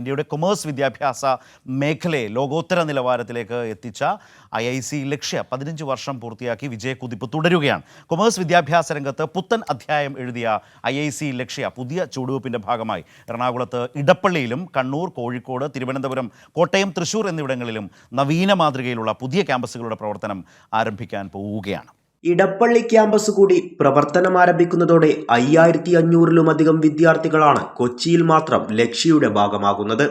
ഇന്ത്യയുടെ കൊമേഴ്സ് വിദ്യാഭ്യാസ മേഖലയെ ലോകോത്തര നിലവാരത്തിലേക്ക് എത്തിച്ച ഐ ഐ സി ലക്ഷ്യ പതിനഞ്ച് വർഷം പൂർത്തിയാക്കി വിജയക്കുതിപ്പ് തുടരുകയാണ്. കൊമേഴ്സ് വിദ്യാഭ്യാസ രംഗത്ത് പുത്തൻ അധ്യായം എഴുതിയ ഐ ഐ സി ലക്ഷ്യ പുതിയ ചുവടുവെപ്പിന്റെ ഭാഗമായി എറണാകുളത്ത് ഇടപ്പള്ളിയിലും കണ്ണൂർ കോഴിക്കോട് തിരുവനന്തപുരം കോട്ടയം തൃശൂർ എന്നിവിടങ്ങളിലും നവീന മാതൃകയിലുള്ള പുതിയ ക്യാമ്പസുകളുടെ പ്രവർത്തനം ആരംഭിക്കാൻ പോവുകയാണ്. ഇടപ്പള്ളി ക്യാമ്പസ് കൂടി പ്രവർത്തനം ആരംഭിക്കുന്നതോടെ അയ്യായിരത്തി അഞ്ഞൂറിലുമധികം വിദ്യാർത്ഥികളാണ് കൊച്ചിയിൽ മാത്രം ലക്ഷ്യയുടെ ഭാഗമാകുന്നത്.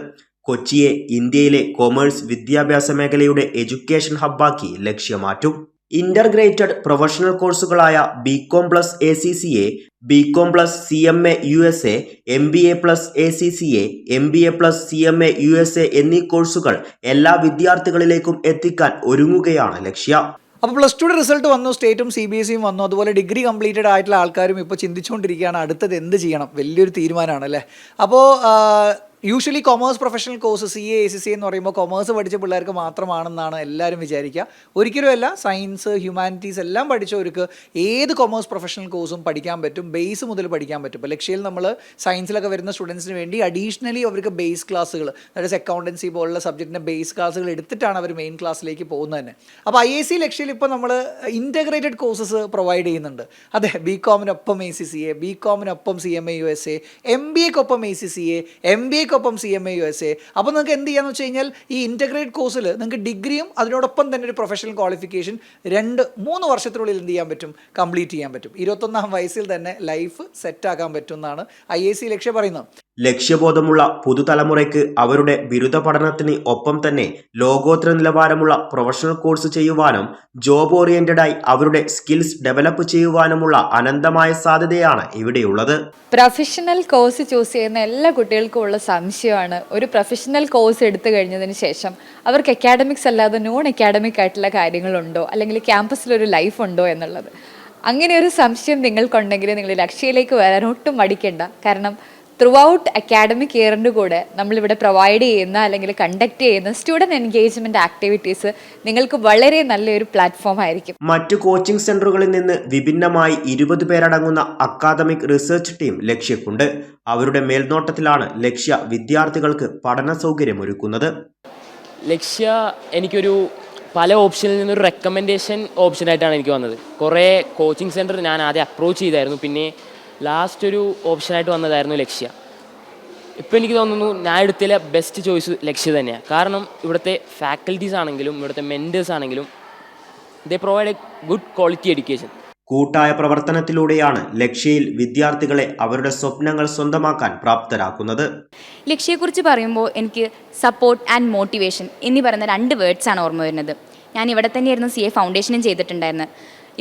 കൊച്ചിയെ ഇന്ത്യയിലെ കൊമേഴ്സ് വിദ്യാഭ്യാസ മേഖലയുടെ എഡ്യൂക്കേഷൻ ഹബ്ബാക്കി ലക്ഷ്യമാറ്റും. Integrated professional കോഴ്സുകളായ B Com plus A C C A B Com plus C M A U S A M B A plus A C C A M B A plus C M A U S A എന്നീ കോഴ്സുകൾ എല്ലാ വിദ്യാർത്ഥികളിലേക്കും എത്തിക്കാൻ ഒരുങ്ങുകയാണ് ലക്ഷ്യ. അപ്പോൾ plus ടുയുടെ result വന്നു സ്റ്റേറ്റും C B S സിയും വന്നു. അതുപോലെ ഡിഗ്രി കംപ്ലീറ്റഡ് ആയിട്ടുള്ള ആൾക്കാരും ഇപ്പോൾ ചിന്തിച്ചുകൊണ്ടിരിക്കുകയാണ് അടുത്തത് എന്ത് ചെയ്യണം? വലിയൊരു തീരുമാനമാണ് അല്ലേ അപ്പോൾ usually commerce professional course C A C C എന്ന് പറയുമ്പോൾ കൊമേഴ്സ് പഠിച്ച പിള്ളേർക്ക് മാത്രമാണെന്നാണ് എല്ലാവരും വിചാരിക്കുക ഒരിക്കലും അല്ല സയൻസ് ഹ്യൂമാനിറ്റീസ് എല്ലാം പഠിച്ചവർക്ക് ഏത് കൊമേഴ്സ് പ്രൊഫഷണൽ കോഴ്സും പഠിക്കാൻ പറ്റും ബേസ് മുതൽ പഠിക്കാൻ പറ്റും. ഇപ്പോൾ ലക്ഷ്യയിൽ നമ്മൾ സയൻസിലൊക്കെ വരുന്ന സ്റ്റുഡൻസിന് വേണ്ടി അഡീഷണലി അവർക്ക് ബേസ് ക്ലാസ്സുകൾ അതായത് അക്കൗണ്ടൻസി പോലുള്ള സബ്ജക്റ്റിന്റെ ബേസ് ക്ലാസ്സുകൾ എടുത്തിട്ടാണ് അവർ മെയിൻ ക്ലാസ്സിലേക്ക് പോകുന്നത് തന്നെ അപ്പോൾ ഐ എ സി ലക്ഷ്യയിൽ ഇപ്പോൾ നമ്മൾ ഇന്റഗ്രേറ്റഡ് കോഴ്സസ് പ്രൊവൈഡ് ചെയ്യുന്നുണ്ട്. അതെ B കോമിനൊപ്പം A C C A B കോമിനൊപ്പം C M A U S A M B എക്കൊപ്പം A C C A M B എക്കൊപ്പം C M A U S A അപ്പോൾ നിങ്ങൾക്ക് എന്ത് ചെയ്യാന്ന് വെച്ച് കഴിഞ്ഞാൽ ഈ ഇന്റഗ്രേറ്റ് കോഴ്സിൽ നിങ്ങൾക്ക് ഡിഗ്രിയും അതിനോടൊപ്പം തന്നെ ഒരു പ്രൊഫഷണൽ ക്വാളിഫിക്കേഷൻ രണ്ട് മൂന്ന് വർഷത്തിനുള്ളിൽ എന്ത് ചെയ്യാൻ പറ്റും? കംപ്ലീറ്റ് ചെയ്യാൻ പറ്റും. ഇരുപത്തൊന്നാം വയസ്സിൽ തന്നെ ലൈഫ് സെറ്റാക്കാൻ പറ്റും എന്നാണ് ഐ എ സി ലക്ഷ്യം പറയുന്നത്. ലക്ഷ്യബോധമുള്ള പുതുതലമുറയ്ക്ക് അവരുടെ ബിരുദ പഠനത്തിന് ഒപ്പം തന്നെ ലോകോത്തര നിലവാരമുള്ള പ്രൊഫഷണൽ കോഴ്സ് ചെയ്യുവാനും ജോബ് ഓറിയന്റഡായി അവരുടെ സ്കിൽസ് ഡെവലപ്പ് ചെയ്യുവാനുമുള്ള അനന്തമായ സാധ്യതയാണ് ഇവിടെയുള്ളത്. പ്രൊഫഷണൽ കോഴ്സ് ചൂസ് ചെയ്യുന്ന എല്ലാ കുട്ടികൾക്കും ഉള്ള സംശയമാണ്. ഒരു പ്രൊഫഷണൽ കോഴ്സ് എടുത്തു കഴിഞ്ഞതിന് ശേഷം അവർക്ക് അക്കാഡമിക്സ് അല്ലാതെ നോൺ അക്കാഡമിക് ആയിട്ടുള്ള കാര്യങ്ങളുണ്ടോ? അല്ലെങ്കിൽ ക്യാമ്പസിലൊരു ലൈഫ് ഉണ്ടോ എന്നുള്ളത്. അങ്ങനെ ഒരു സംശയം നിങ്ങൾക്കുണ്ടെങ്കിൽ നിങ്ങൾ ലക്ഷ്യയിലേക്ക് വരാൻ ഒട്ടും മടിക്കണ്ട. കാരണം ത്രൂ ഔട്ട് അക്കാഡമിക് ഇയറിന്റെ കൂടെ നമ്മളിവിടെ പ്രൊവൈഡ് ചെയ്യുന്ന അല്ലെങ്കിൽ കണ്ടക്ട് ചെയ്യുന്ന സ്റ്റുഡന്റ് എൻഗേജ്മെന്റ് ആക്ടിവിറ്റീസ് നിങ്ങൾക്ക് വളരെ നല്ലൊരു പ്ലാറ്റ്ഫോം ആയിരിക്കും. മറ്റു കോച്ചിംഗ് സെന്ററുകളിൽ നിന്ന് വിഭിന്നമായി ഇരുപത് പേരടങ്ങുന്ന അക്കാദമിക് റിസർച്ച് ടീം ലക്ഷ്യക്കുണ്ട്. അവരുടെ മേൽനോട്ടത്തിലാണ് ലക്ഷ്യ വിദ്യാർത്ഥികൾക്ക് പഠന സൗകര്യം സൗകര്യമൊരുക്കുന്നത്. ലക്ഷ്യ എനിക്കൊരു പല ഓപ്ഷനിൽ നിന്നൊരു റെക്കമെൻഡേഷൻ ഓപ്ഷനായിട്ടാണ് എനിക്ക് വന്നത്. കുറേ കോച്ചിങ് സെന്റർ ഞാൻ ആദ്യം അപ്രോച്ച് ചെയ്തായിരുന്നു. പിന്നെ ലാസ്റ്റ് ഒരു ഓപ്ഷനായിട്ട് വന്നതായിരുന്നു ലക്ഷ്യ. ഇപ്പോൾ എനിക്ക് തോന്നുന്നു ഞാൻ എടുത്തിലെ ബെസ്റ്റ് ചോയ്സ് ലക്ഷ്യ തന്നെയാണ് കാരണം ഇവിടുത്തെ ഫാക്കൽറ്റീസ് ആണെങ്കിലും ഇവിടുത്തെ മെന്റേഴ്സ് ആണെങ്കിലും they provide a good quality education കൂട്ടായ പ്രവർത്തനത്തിലൂടെയാണ് ലക്ഷ്യയിൽ വിദ്യാർത്ഥികളെ അവരുടെ സ്വപ്നങ്ങൾ സ്വന്തമാക്കാൻ പ്രാപ്തരാക്കുന്നത്. ലക്ഷ്യയെക്കുറിച്ച് പറയുമ്പോൾ എനിക്ക് സപ്പോർട്ട് ആൻഡ് മോട്ടിവേഷൻ എന്നീ പറയുന്ന രണ്ട് വേർഡ്സാണ് ഓർമ്മ വരുന്നത്. ഞാൻ ഇവിടെ തന്നെയായിരുന്നു സി എ ഫൗണ്ടേഷനും ചെയ്തിട്ടുണ്ടായിരുന്നത്.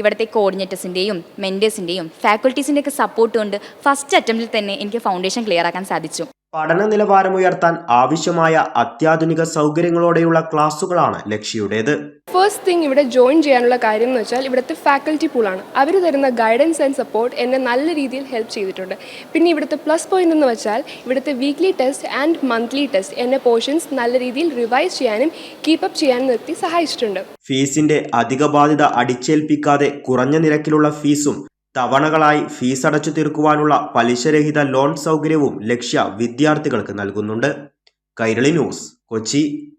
ഇവിടുത്തെ കോർഡിനേറ്റേഴ്സിന്റെയും മെന്റേഴ്സിന്റെയും ഫാക്കൽറ്റീസിന്റെയൊക്കെ സപ്പോർട്ട് കൊണ്ട് ഫസ്റ്റ് അറ്റംപ്റ്റിൽ തന്നെ എനിക്ക് ഫൗണ്ടേഷൻ ക്ലിയർ ആക്കാൻ സാധിച്ചു. പഠന നിലവാരം ഉയർത്താൻ ആവശ്യമായ അത്യാധുനിക സൗകര്യങ്ങളോടെയുള്ള ക്ലാസുകളാണ് ലക്ഷ്യയുടേത് ഫസ്റ്റ് തിങ് ഇവിടെ ജോയിൻ ചെയ്യാനുള്ള കാര്യം എന്ന് വെച്ചാൽ ഇവിടുത്തെ ഫാക്കൽറ്റി പൂളാണ് അവർ തരുന്ന ഗൈഡൻസ് ആൻഡ് സപ്പോർട്ട് എന്നെ നല്ല രീതിയിൽ ഹെൽപ്പ് ചെയ്തിട്ടുണ്ട്. പിന്നെ ഇവിടുത്തെ പ്ലസ് പോയിന്റ് എന്ന് വെച്ചാൽ ഇവിടുത്തെ weekly test and monthly test എന്നെ പോർഷൻസ് നല്ല രീതിയിൽ റിവൈസ് ചെയ്യാനും കീപ്പപ്പ് ചെയ്യാനും നിർത്തി സഹായിച്ചിട്ടുണ്ട്. ഫീസിന്റെ അധിക ബാധ്യത അടിച്ചേൽപ്പിക്കാതെ കുറഞ്ഞ നിരക്കിലുള്ള ഫീസും തവണകളായി ഫീസ് അടച്ചു തീർക്കുവാനുള്ള പലിശരഹിത ലോൺ സൗകര്യവും ലക്ഷ്യ വിദ്യാർത്ഥികൾക്ക് നൽകുന്നുണ്ട്. കൈരളി ന്യൂസ് കൊച്ചി.